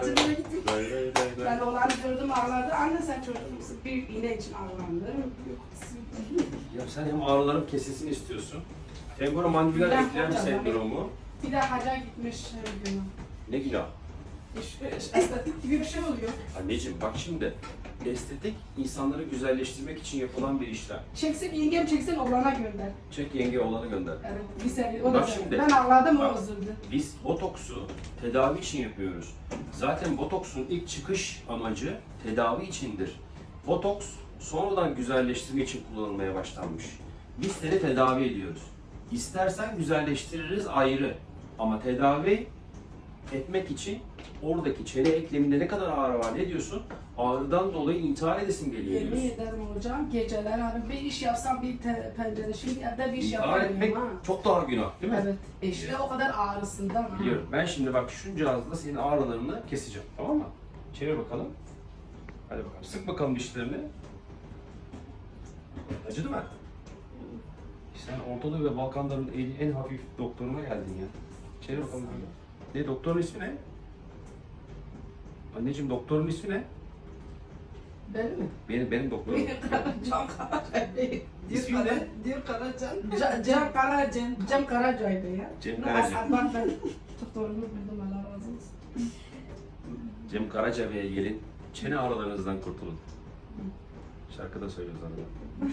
Lay lay. Ben oğlanı gördüm ağladı. Anne sen çocuk musun? Bir iğne için ağlandı. Yok. Ya sen hem ağrıların kesilsin istiyorsun. Temporomandibular Ben eklem hocam, sendromu. Bir de haca gitmiş her gün. Ne günah? İş, iş, estetik gibi bir şey oluyor. Anneciğim bak şimdi. Estetik insanları güzelleştirmek için yapılan bir işlem. Çeksin yengem çeksin oğlana gönder. Çek yenge oğlanı gönder. Evet bir seviye. O da Bak seviyor. şimdi. Ben ağladım Bak. o üzüldü. Biz botoksu tedavi için yapıyoruz. Zaten botoksun ilk çıkış amacı tedavi içindir. Botoks sonradan güzelleştirme için kullanılmaya başlanmış. Biz seni tedavi ediyoruz. İstersen güzelleştiririz ayrı. Ama tedavi etmek için oradaki çene ekleminde ne kadar ağrı var ne diyorsun? Ağrıdan dolayı intihar edesin geliyor Yemin diyorsun. ederim hocam geceler hani bir iş yapsam bir te- pencere şimdi evde bir iş İntihar etmek ha. çok daha günah değil mi? Evet. Eşle o kadar ağrısından ha. Biliyorum. Ben şimdi bak şu cihazla senin ağrılarını keseceğim. Tamam mı? Çevir bakalım. Hadi bakalım. Sık bakalım dişlerini. Acıdı mı? Sen Ortadoğu ve Balkanların en, en hafif doktoruna geldin ya. Çevir bakalım. Ne doktorun ismi ne? Anneciğim doktorun ismi ne? Benim mi? Benim benim doktorum. Can Karacay Bey. İsmin ne? Diyor Karacan. Can, Can Karacan. Cem Karacay Bey ya. Cem Karacan. Bak ben doktorumu bildim Allah razı olsun. Cem Karaca Bey'e gelin. Çene ağrılarınızdan kurtulun. Şarkıda söylüyoruz arada.